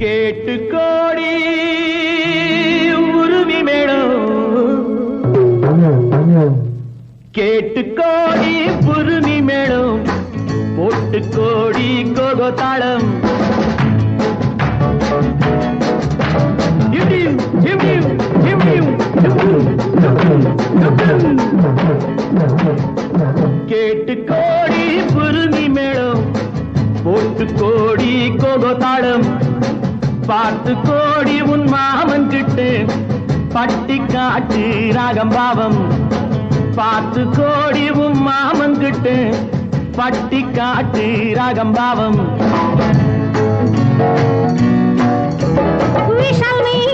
கேட்டு கோடி உருவி மேடம் கேட்டு கோடி புருமி மேடம் போட்டு கோடி கோகோ தாளம் கேட்டு கோடி புருமி மேடம் போட்டு கோடி கோகோ தாளம். பார்த்து கோடி உன் மாமன் கிட்டு. பட்டி காட்டு ராகம் பாவம். பார்த்து கோடி உன் மாமன் கிட்டு. பட்டி காட்டு ராகம் பாவம். We shall meet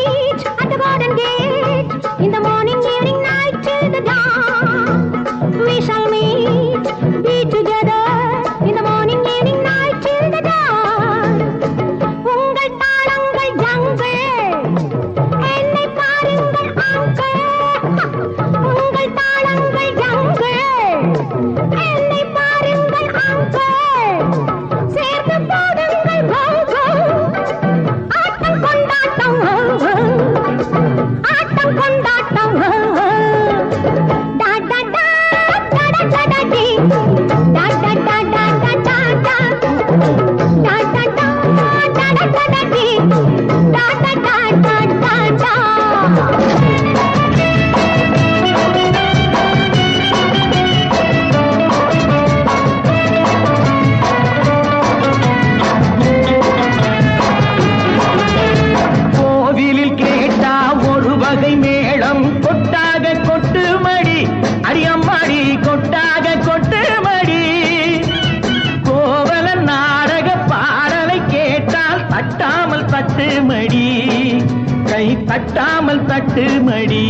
Ei! அடியம்மாடி கொட்டாக கொட்டு மடி கோவல நாடக பாடலை கேட்டால் தட்டாமல் தட்டு மடி கை தட்டாமல் தட்டு மடி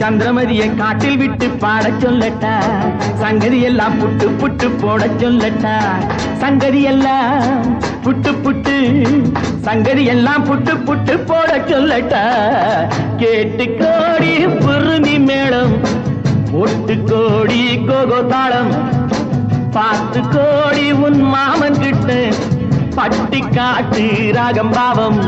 சந்திரமதியை காட்டில் விட்டு பாட சொல்லட்டா. சங்கதி எல்லாம் புட்டு புட்டு போட சொல்லட்டா. சங்கதி எல்லாம் புட்டு புட்டு சங்கதி எல்லாம் புட்டு புட்டு போட சொல்லட்டா. கேட்டு கோடி பொருந்தி மேடம் ஒட்டு கோடி கோகோ தாளம். பார்த்து கோடி உன் மாமன் கிட்ட பட்டி காட்டு ராகம் பாவம்.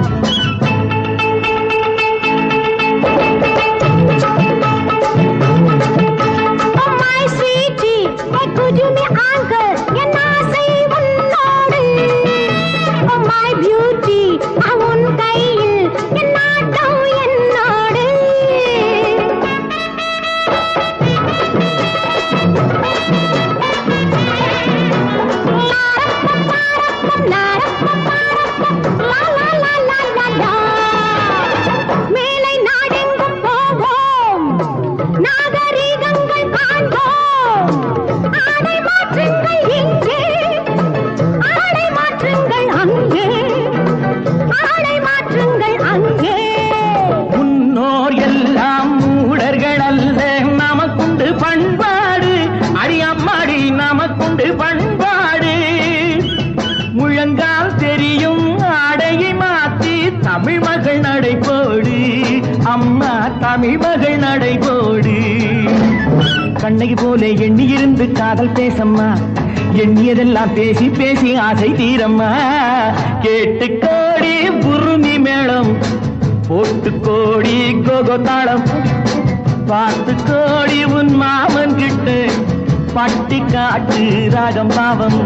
நமக்குண்டு பண்பாடு. அடி அம்மாடி நமக்குண்டு பண்பாடு. முழங்கால் தெரியும் ஆடையை மாத்தி தமிழ் மகள் நடைபோடு. அம்மா தமிழ் மகள் நடைபோடு. கண்ணகி போல எண்ணியிருந்து காதல் பேசம்மா. எண்ணியதெல்லாம் பேசி பேசி ஆசை தீரம்மா. கேட்டு கோடி புருமி மேளம். போட்டு கோடி கோகோ தாளம். பார்த்து கோடி உன் மாமன் கிட்ட பட்டி காட்டு ராகம் பாவம்